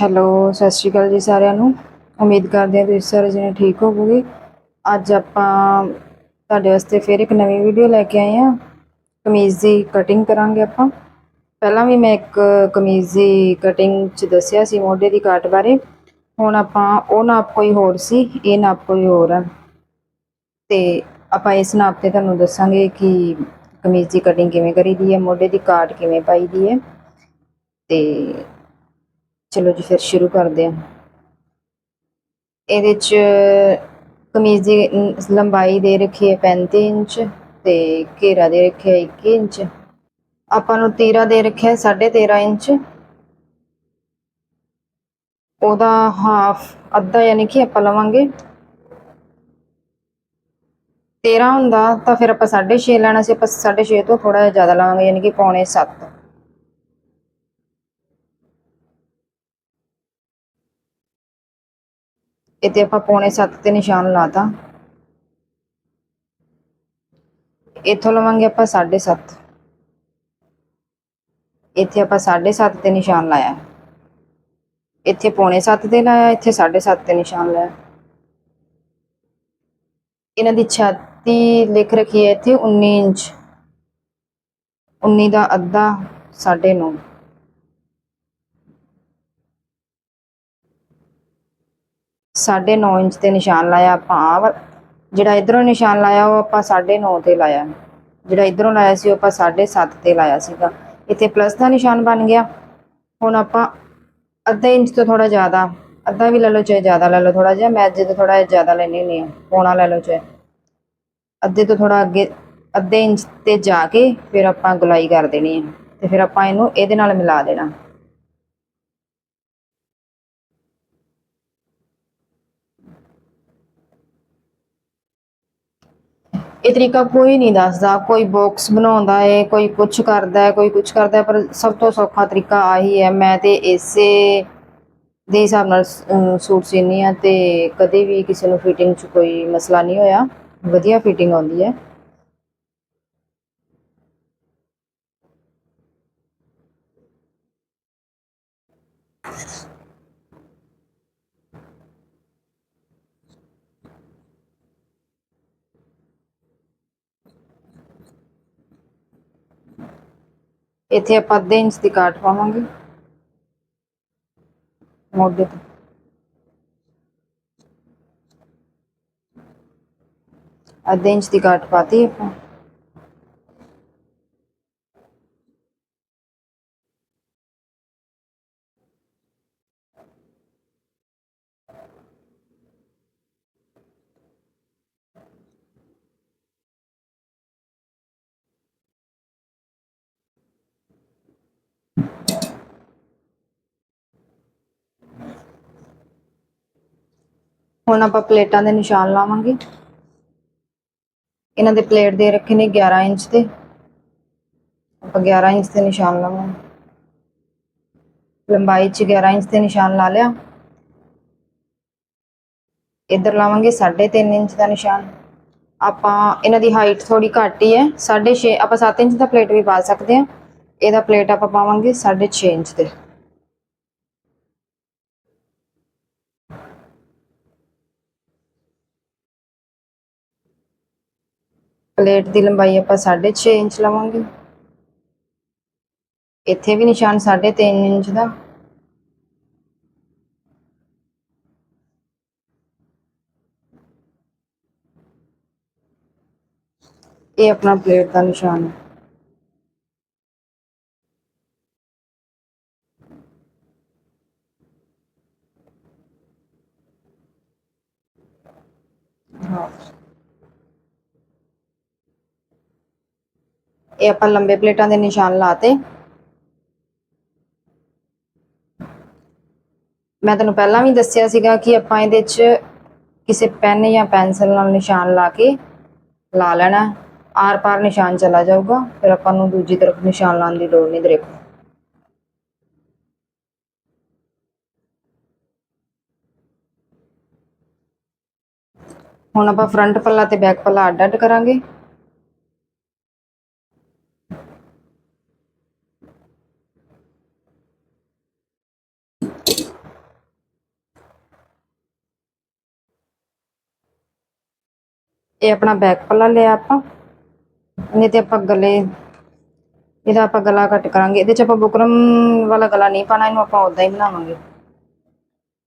Hello, ਸਤਿ ਸ਼੍ਰੀ ਅਕਾਲ ਜੀ ਸਾਰਿਆਂ ਨੂੰ। ਉਮੀਦ ਕਰਦੇ ਹਾਂ ਤੁਸੀਂ ਸਾਰੇ ਜਣੇ ਠੀਕ ਹੋਵੋਗੇ। ਅੱਜ ਆਪਾਂ ਤੁਹਾਡੇ ਵਾਸਤੇ ਫਿਰ ਇੱਕ ਨਵੀਂ ਵੀਡੀਓ ਲੈ ਕੇ ਆਏ ਹਾਂ। ਕਮੀਜ਼ ਦੀ ਕਟਿੰਗ ਕਰਾਂਗੇ ਆਪਾਂ। ਪਹਿਲਾਂ ਵੀ ਮੈਂ ਇੱਕ ਕਮੀਜ਼ ਦੀ ਕਟਿੰਗ 'ਚ ਦੱਸਿਆ ਸੀ ਮੋਢੇ ਦੀ ਕਾਟ ਬਾਰੇ। ਹੁਣ ਆਪਾਂ, ਉਹ ਨਾਪ ਕੋਈ ਹੋਰ ਸੀ, ਇਹ ਨਾਪ ਕੋਈ ਹੋਰ ਆ। ਤੇ ਆਪਾਂ ਇਸ ਨਾਪ ਤੇ ਤੁਹਾਨੂੰ ਦੱਸਾਂਗੇ ਕਿ ਕਮੀਜ਼ ਦੀ ਕਟਿੰਗ ਕਿਵੇਂ ਕਰੀਦੀ ਹੈ, ਮੋਢੇ ਦੀ ਕਾਟ ਕਿਵੇਂ ਪਾਈਦੀ ਹੈ। ਤੇ ਚਲੋ ਜੀ, ਫਿਰ ਸ਼ੁਰੂ ਕਰਦੇ ਹਾਂ। ਇਹਦੇ ਚ ਕਮੀਜ਼ ਦੀ ਲੰਬਾਈ ਦੇ ਰੱਖੀ ਹੈ 35 ਇੰਚ ਤੇ ਘੇਰਾ ਦੇ ਰੱਖਿਆ 21 ਇੰਚ। ਆਪਾਂ ਨੂੰ ਤੀਰਾ ਦੇ ਰੱਖਿਆ 13.5 ਇੰਚ। ਉਹਦਾ ਹਾਫ ਅੱਧਾ ਯਾਨੀ ਕਿ ਆਪਾਂ ਲਵਾਂਗੇ। 13 ਹੁੰਦਾ ਤਾਂ ਫਿਰ ਆਪਾਂ 6.5 ਲੈਣਾ ਸੀ, ਆਪਾਂ 6.5 ਤੋਂ ਥੋੜਾ ਜਿਹਾ ਜ਼ਿਆਦਾ ਲਵਾਂਗੇ, ਯਾਨੀ ਕਿ ਪੌਣੇ 7 ਇੱਥੇ ਆਪਾਂ ਪੌਣੇ 7 ਤੇ ਨਿਸ਼ਾਨ ਲਾਤਾ। ਇੱਥੋਂ ਲਵਾਂਗੇ ਆਪਾਂ 7.5 ਇੱਥੇ ਆਪਾਂ 7.5 ਤੇ ਨਿਸ਼ਾਨ ਲਾਇਆ। ਇੱਥੇ ਪੌਣੇ 7 ਤੇ ਲਾਇਆ, ਇੱਥੇ 7.5 ਤੇ ਨਿਸ਼ਾਨ ਲਾਇਆ। ਇਹਨਾਂ ਦੀ ਛਾਤੀ ਲਿਖ ਰੱਖੀ ਹੈ ਇੱਥੇ 19 ਇੰਚ। 19 ਦਾ ਅੱਧਾ 9.5 ਸਾਢੇ 9 ਇੰਚ ਤੇ ਨਿਸ਼ਾਨ ਲਾਇਆ ਆਪਾਂ, ਆਹ ਜਿਹੜਾ ਇਧਰੋਂ ਨਿਸ਼ਾਨ ਲਾਇਆ ਉਹ ਆਪਾਂ 9.5 ਤੇ ਲਾਇਆ। ਜਿਹੜਾ ਇਧਰੋਂ ਲਾਇਆ ਸੀ ਉਹ ਆਪਾਂ 7.5 ਤੇ ਲਾਇਆ ਸੀਗਾ। ਇੱਥੇ ਪਲੱਸ ਦਾ ਨਿਸ਼ਾਨ ਬਣ ਗਿਆ। ਹੁਣ ਆਪਾਂ ਅੱਧਾ ਇੰਚ ਤੋਂ ਥੋੜਾ ਜ਼ਿਆਦਾ, ਅੱਧਾ ਵੀ ਲੈ ਲਓ ਚਾਹੇ ਜ਼ਿਆਦਾ ਲੈ ਲਓ ਥੋੜਾ ਜਿਹਾ, ਮੈਂ ਅੱਜ ਤੋਂ ਥੋੜਾ ਜ਼ਿਆਦਾ ਲੈਣੀ ਹੁੰਦੀ ਆ ਪੌਣਾ ਲੈ ਲਓ ਚਾਹੇ। ਅੱਧੇ ਤੋਂ ਥੋੜਾ ਅੱਗੇ, ਅੱਧੇ ਇੰਚ ਤੇ ਜਾ ਕੇ ਫਿਰ ਆਪਾਂ ਗੁਲਾਈ ਕਰ ਦੇਣੀ ਹੈ। ਤੇ ਫਿਰ ਆਪਾਂ ਇਹਨੂੰ ਇਹਦੇ ਨਾਲ ਮਿਲਾ ਦੇਣਾ। ਇਹ ਤਰੀਕਾ ਕੋਈ ਨਹੀਂ ਦੱਸਦਾ, ਕੋਈ ਬਾਕਸ ਬਣਾਉਂਦਾ ਏ, ਕੋਈ ਕੁਝ ਕਰਦਾ ਹੈ ਕੋਈ ਕੁਝ ਕਰਦਾ ਹੈ ਪਰ ਸਭ ਤੋਂ ਸੌਖਾ ਤਰੀਕਾ ਆਹੀ ਹੈ, ਮੈਂ ਤੇ ਇਸੇ ਦੇ ਹਿਸਾਬ ਨਾਲ ਸੂਟ ਸੀਨੀ ਆ ਤੇ ਕਦੇ ਵੀ ਕਿਸੇ ਨੂੰ ਫਿਟਿੰਗ 'ਚ ਕੋਈ ਮਸਲਾ ਨਹੀਂ ਹੋਇਆ। ਵਧੀਆ ਫਿਟਿੰਗ ਆਉਂਦੀ ਹੈ। ਇੱਥੇ ਆਪਾਂ ਅੱਧੇ ਇੰਚ ਦੀ ਕਾਟ ਪਾਵਾਂਗੇ। ਮੋਢੇ ਤੇ। ਅੱਧੇ ਇੰਚ ਦੀ ਕਾਟ ਪਾਤੀ ਆਪਾਂ। ਹੁਣ ਆਪਾਂ ਪਲੇਟਾਂ ਦੇ ਨਿਸ਼ਾਨ ਲਾਵਾਂਗੇ। ਇਹਨਾਂ ਦੇ ਪਲੇਟ ਦੇ ਰੱਖੇ ਨੇ 11 ਇੰਚ ਤੇ ਆਪਾਂ 11 ਇੰਚ ਤੇ ਨਿਸ਼ਾਨ ਲਾਵਾਂਗੇ। ਲੰਬਾਈ ਚ 11 ਇੰਚ ਤੇ ਨਿਸ਼ਾਨ ਲਾ ਲਿਆ। ਇੱਧਰ ਲਾਵਾਂਗੇ 3.5 ਇੰਚ ਦਾ ਨਿਸ਼ਾਨ। ਆਪਾਂ, ਇਹਨਾਂ ਦੀ ਹਾਈਟ ਥੋੜੀ ਘੱਟ ਹੀ ਹੈ। 6.5 ਆਪਾਂ 7 ਇੰਚ ਦਾ ਪਲੇਟ ਵੀ ਪਾ ਸਕਦੇ ਹਾਂ। ਇਹਦਾ ਪਲੇਟ ਆਪਾਂ ਪਾਵਾਂਗੇ 6.5 ਇੰਚ ਤੇ ਪਲੇਟ ਦੀ ਲੰਬਾਈ ਆਪਾਂ 6.5 ਇੰਚ ਲਵਾਂਗੇ। ਇੱਥੇ ਵੀ ਨਿਸ਼ਾਨ 3.5 ਇੰਚ ਦਾ। ਇਹ ਆਪਣਾ ਪਲੇਟ ਦਾ ਨਿਸ਼ਾਨ ਹੈ। ਇਹ ਆਪਾਂ ਲੰਬੇ ਪਲੇਟਾਂ ਦੇ ਨਿਸ਼ਾਨ ਲਾਤੇ। ਮੈਂ ਤੁਹਾਨੂੰ ਪਹਿਲਾਂ ਵੀ ਦੱਸਿਆ ਸੀਗਾ ਕਿ ਆਪਾਂ ਇਹਦੇ 'ਚ ਕਿਸੇ ਪੈਨ ਜਾਂ ਪੈਨਸਲ ਨਾਲ ਨਿਸ਼ਾਨ ਲਾ ਕੇ ਲਾ ਲੈਣਾ। ਆਰ ਪਾਰ ਨਿਸ਼ਾਨ ਚਲਾ ਜਾਊਗਾ, ਫਿਰ ਆਪਾਂ ਨੂੰ ਦੂਜੀ ਤਰਫ ਨਿਸ਼ਾਨ ਲਾਉਣ ਦੀ ਲੋੜ ਨਹੀਂ ਦੇਖੋ। ਹੁਣ ਆਪਾਂ ਫਰੰਟ ਪੱਲਾ ਤੇ ਬੈਕ ਪੱਲਾ ਅੱਡ ਅੱਡ ਕਰਾਂਗੇ। ਇਹ ਆਪਣਾ ਬੈਕ ਪੱਲਾ ਲਿਆ ਆਪਾਂ। ਨਹੀਂ ਤੇ ਆਪਾਂ ਗਲੇ, ਇਹਦਾ ਆਪਾਂ ਗਲਾ ਕੱਟ ਕਰਾਂਗੇ। ਇਹਦੇ ਚ ਆਪਾਂ ਬੁਕਰਮ ਵਾਲਾ ਗਲਾ ਨਹੀਂ ਪਾਣਾ ਇਹਨੂੰ ਆਪਾਂ ਉਦਾਂ ਹੀ ਬਣਾਵਾਂਗੇ।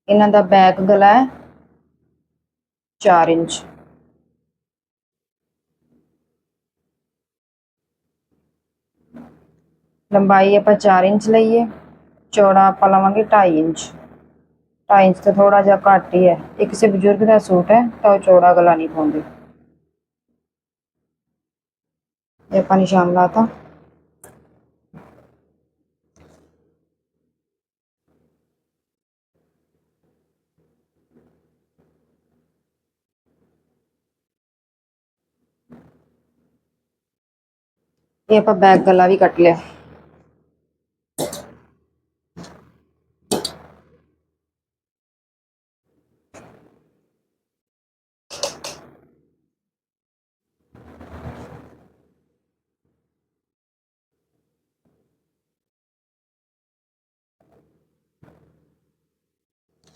ਇਹਨਾਂ ਦਾ ਬੈਕ ਗਲਾ ਹੈ 4 ਇੰਚ। ਲੰਬਾਈ ਆਪਾਂ 4 ਇੰਚ ਲਈਏ, ਚੌੜਾ ਆਪਾਂ ਲਵਾਂਗੇ 2.5 ਇੰਚ। 2.5 ਇੰਚ ਤੋਂ ਥੋੜਾ ਜਿਹਾ ਘੱਟ ਹੀ ਹੈ। ਇਹ ਕਿਸੇ ਬਜ਼ੁਰਗ ਦਾ ਸੂਟ ਹੈ, ਤਾਂ ਉਹ ਚੌੜਾ ਗਲਾ ਨਹੀਂ ਪਾਉਂਦੇ। ਇਹ ਆਪਾਂ ਨਿਸ਼ਾਨ ਲਾਤਾ ਇਹ ਆਪਾਂ ਬੈਕ ਗਲਾ ਵੀ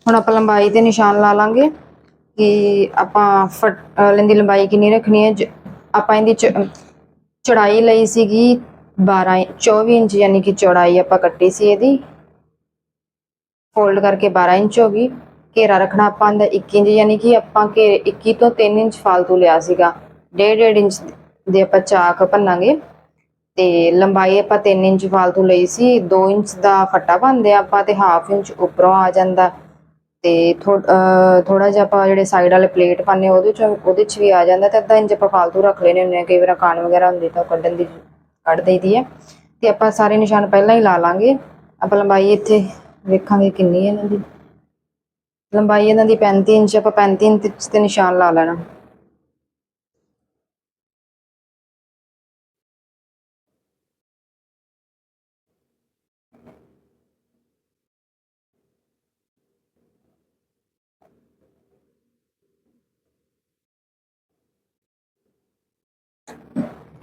ਹੁਣ ਆਪਾਂ ਲੰਬਾਈ ਤੇ ਨਿਸ਼ਾਨ ਲਾ ਲਾਂਗੇ ਕਿ ਆਪਾਂ ਫਟ ਲੈਂਦੀ ਲੰਬਾਈ ਕਿੰਨੀ ਰੱਖਣੀ ਹੈ। ਜ- ਆਪਾਂ ਇਹਦੀ ਚ- ਚੌੜਾਈ ਲਈ ਸੀਗੀ 12 ਇੰ- 24 ਇੰਚ, ਯਾਨੀ ਕਿ ਚੌੜਾਈ ਆਪਾਂ ਕੱਟੀ ਸੀ ਇਹਦੀ। ਫੋਲਡ ਕਰਕੇ 12 ਇੰਚ ਹੋ ਗਈ। ਘੇਰਾ ਰੱਖਣਾ ਆਪਾਂ ਦਾ 21 ਇੰਚ, ਯਾਨੀ ਕਿ ਆਪਾਂ ਘੇ 21 ਤੋਂ 3 ਇੰਚ ਫਾਲਤੂ ਲਿਆ ਸੀਗਾ। 1.5 ਇੰਚ ਦੇ ਆਪਾਂ ਚਾਕ ਭੰਨਾਂਗੇ। ਤੇ ਲੰਬਾਈ ਆਪਾਂ 3 ਇੰਚ ਫਾਲਤੂ ਲਈ ਸੀ। 2 ਇੰਚ ਦਾ ਫੱਟਾ ਭੰਨਦੇ ਆ ਆਪਾਂ ਤੇ ਹਾਫ ਇੰਚ ਉੱਪਰੋਂ ਆ ਜਾਂਦਾ। ਤੇ ਥੋੜਾ ਜਿਹਾ ਆਪਾਂ ਜਿਹੜੇ ਸਾਈਡ ਵਾਲੇ ਪਲੇਟ ਪਾਣੇ ਉਹਦੇ ਚ ਉਹਦੇ ਚ ਵੀ ਆ ਜਾਂਦਾ ਤੇ ਅੱਧਾ ਇੰਚ ਆਪਾਂ ਫਾਲਤੂ ਰੱਖ ਲੈਣੇ ਹੁੰਦੇ ਆ ਕਈ ਵਾਰ ਕਾਨ ਵਗੈਰਾ ਹੁੰਦੀ ਤਾਂ ਉਹ ਕੱਢਣ ਦੀ ਕੱਢ ਦੇਈਦੀ ਹੈ। ਤੇ ਆਪਾਂ ਸਾਰੇ ਨਿਸ਼ਾਨ ਪਹਿਲਾਂ ਹੀ ਲਾ ਲਾਂਗੇ। ਆਪਾਂ ਲੰਬਾਈ ਇੱਥੇ ਵੇਖਾਂਗੇ ਕਿੰਨੀ ਹੈ ਇਹਨਾਂ ਦੀ। ਲੰਬਾਈ ਇਹਨਾਂ ਦੀ 35 ਇੰਚ, ਆਪਾਂ 35 ਇੰਚ ਤੇ ਨਿਸ਼ਾਨ ਲਾ ਲੈਣਾ।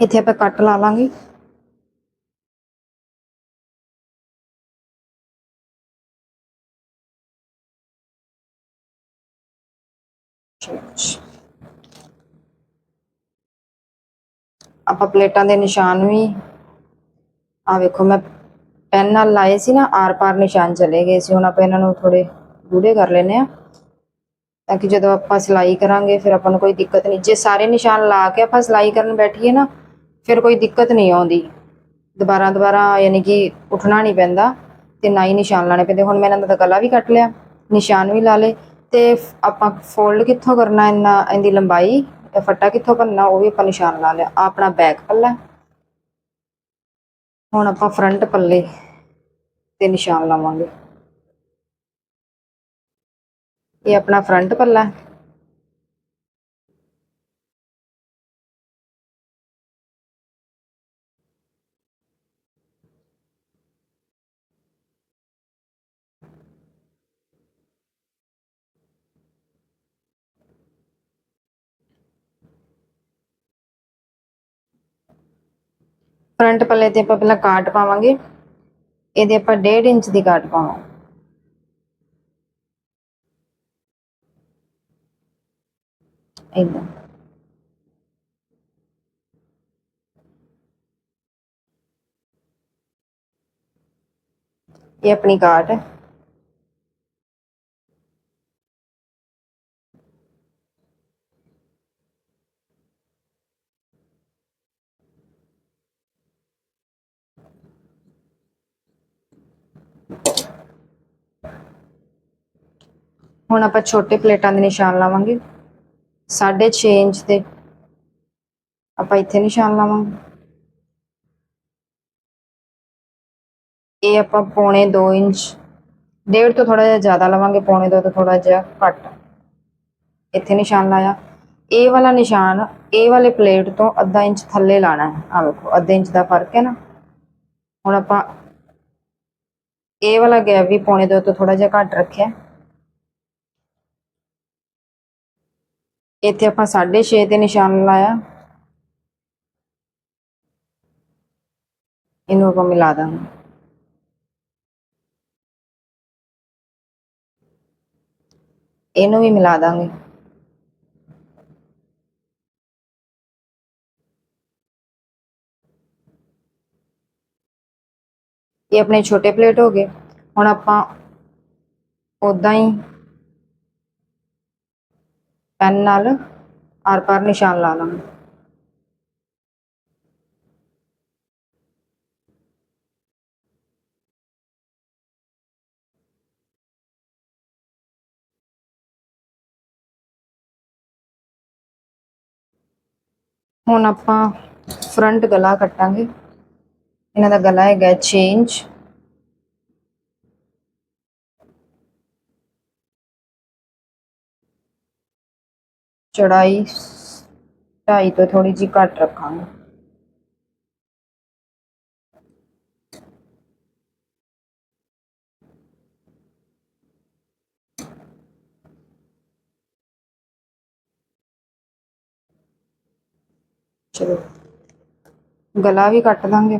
ਇੱਥੇ ਆਪਾਂ ਕੱਟ ਲਾ ਲਾਂਗੇ। ਆਪਾਂ ਪਲੇਟਾਂ ਦੇ ਨਿਸ਼ਾਨ ਵੀ ਆ ਵੇਖੋ ਮੈਂ ਪੈਨ ਨਾਲ ਲਾਏ ਸੀ ਨਾ, ਆਰ ਪਾਰ ਨਿਸ਼ਾਨ ਚਲੇ ਗਏ ਸੀ। ਹੁਣ ਆਪਾਂ ਇਹਨਾਂ ਨੂੰ ਥੋੜੇ ਗੂੜੇ ਕਰ ਲੈਨੇ ਆ ਤਾਂ ਕਿ ਜਦੋਂ ਆਪਾਂ ਸਿਲਾਈ ਕਰਾਂਗੇ, ਫਿਰ ਆਪਾਂ ਨੂੰ ਕੋਈ ਦਿੱਕਤ ਨਹੀਂ। ਜੇ ਸਾਰੇ ਨਿਸ਼ਾਨ ਲਾ ਕੇ ਆਪਾਂ ਸਿਲਾਈ ਕਰਨ ਬੈਠੀਏ ਨਾ ਫਿਰ ਕੋਈ ਦਿੱਕਤ ਨਹੀਂ ਆਉਂਦੀ। ਦੁਬਾਰਾ ਦੁਬਾਰਾ ਯਾਨੀ ਕਿ ਉੱਠਣਾ ਨਹੀਂ ਪੈਂਦਾ ਤੇ ਨਾ ਹੀ ਨਿਸ਼ਾਨ ਲਾਣੇ ਪੈਂਦੇ। ਹੁਣ ਮੈਂ ਇਹਨਾਂ ਦਾ ਗਲਾ ਵੀ ਕੱਟ ਲਿਆ, ਨਿਸ਼ਾਨ ਵੀ ਲਾ ਲਏ ਤੇ ਆਪਾਂ ਫੋਲਡ ਕਿੱਥੋਂ ਕਰਨਾ ਇੰਨਾ, ਇਹਦੀ ਲੰਬਾਈ ਫੱਟਾ ਕਿੱਥੋਂ ਭਰਨਾ, ਉਹ ਵੀ ਆਪਾਂ ਨਿਸ਼ਾਨ ਲਾ ਲਿਆ। ਆਹ ਆਪਣਾ ਬੈਕ ਪੱਲਾ। ਹੁਣ ਆਪਾਂ ਫਰੰਟ ਪੱਲੇ ਤੇ ਨਿਸ਼ਾਨ ਲਾਵਾਂਗੇ। ਇਹ ਆਪਣਾ ਫਰੰਟ ਪੱਲਾ। ਫਰੰਟ ਪੱਲੇ ਤੇ ਆਪਾਂ ਪਹਿਲਾਂ ਕਾਟ ਪਾਵਾਂਗੇ। ਇਹਦੇ ਆਪਾਂ 1.5 ਇੰਚ ਦੀ ਕਾਟ ਪਾਵਾਂਗੇ। ਇਦਾਂ। ਇਹ ਆਪਣੀ ਕਾਟ ਹੈ। ਹੁਣ ਆਪਾਂ ਛੋਟੇ ਪਲੇਟਾਂ ਦੇ ਨਿਸ਼ਾਨ ਲਾਵਾਂਗੇ। 6.5 ਇੰਚ ਦੇ। ਆਪਾਂ ਇੱਥੇ ਨਿਸ਼ਾਨ ਲਾਵਾਂਗੇ। ਇਹ ਆਪਾਂ ਪੌਣੇ 2 ਇੰਚ, ਡੇਢ ਤੋਂ ਥੋੜਾ ਜਿਹਾ ਜ਼ਿਆਦਾ ਲਵਾਂਗੇ, ਪੌਣੇ 2 ਤੋਂ ਥੋੜਾ ਜਿਹਾ ਘੱਟ। ਇੱਥੇ ਨਿਸ਼ਾਨ ਲਾਇਆ। ਇਹ ਵਾਲਾ ਨਿਸ਼ਾਨ, ਇਹ ਵਾਲੇ ਪਲੇਟ ਤੋਂ ਅੱਧਾ ਇੰਚ ਥੱਲੇ ਲਾਣਾ ਹੈ। ਆ ਵੇਖੋ, ਅੱਧੇ ਇੰਚ ਦਾ ਫ਼ਰਕ ਹੈ ਨਾ। ਹੁਣ ਆਪਾਂ ਇਹ ਵਾਲਾ ਗੈਪ ਵੀ ਪੌਣੇ 2 ਤੋਂ ਥੋੜਾ ਜਿਹਾ ਘੱਟ ਰੱਖਿਆ। ਇੱਥੇ ਆਪਾਂ 6.5 ਤੇ ਨਿਸ਼ਾਨ ਲਾਇਆ। ਇਹਨੂੰ ਆਪਾਂ ਮਿਲਾ ਦਾਂਗੇ। ਇਹਨੂੰ ਵੀ ਮਿਲਾ ਦਾਂਗੇ। ਇਹ ਆਪਣੇ ਛੋਟੇ ਪਲੇਟ ਹੋ ਗਏ। ਹੁਣ ਆਪਾਂ ਉਦਾਂ ਹੀ ਪੈਨ ਨਾਲ ਆਰ ਪਾਰ ਨਿਸ਼ਾਨ ਲਾ ਲਾਂਗੇ। ਹੁਣ ਆਪਾਂ ਫਰੰਟ ਗਲਾ ਕੱਟਾਂਗੇ। ਇਹਨਾਂ ਦਾ ਗਲਾ ਹੈਗਾ ਚੇਂਜ ਚੜਾਈ ਢਾਈ ਤੋਂ ਥੋੜੀ ਜਿਹੀ ਘੱਟ ਰੱਖਾਂਗੇ ਚਲੋ ਗਲਾ ਵੀ ਕੱਟ ਦਾਂਗੇ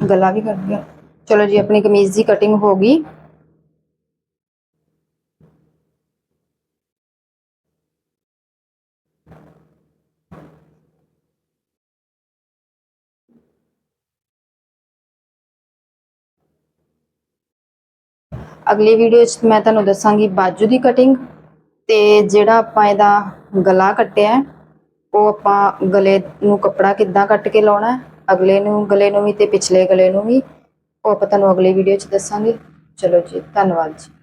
ਗਲਾ ਵੀ ਕੱਟ ਗਿਆ ਚਲੋ ਜੀ, ਆਪਣੀ ਕਮੀਜ਼ ਦੀ ਕਟਿੰਗ ਹੋ ਗਈ। ਅਗਲੀ ਵੀਡੀਓ 'ਚ ਮੈਂ ਤੁਹਾਨੂੰ ਦੱਸਾਂਗੀ ਬਾਜੂ ਦੀ ਕਟਿੰਗ ਤੇ ਜਿਹੜਾ ਆਪਾਂ ਇਹਦਾ ਗਲਾ ਕੱਟਿਆ ਉਹ ਆਪਾਂ ਗਲੇ ਨੂੰ ਕੱਪੜਾ ਕਿੱਦਾਂ ਕੱਟ ਕੇ ਲਾਉਣਾ ਅਗਲੇ ਨੂੰ, ਗਲੇ ਨੂੰ ਵੀ ਤੇ ਪਿਛਲੇ ਗਲੇ ਨੂੰ ਵੀ। ਉਹ ਆਪਾਂ ਤੁਹਾਨੂੰ ਅਗਲੀ ਵੀਡੀਓ 'ਚ ਦੱਸਾਂਗੇ। ਚਲੋ ਜੀ, ਧੰਨਵਾਦ ਜੀ।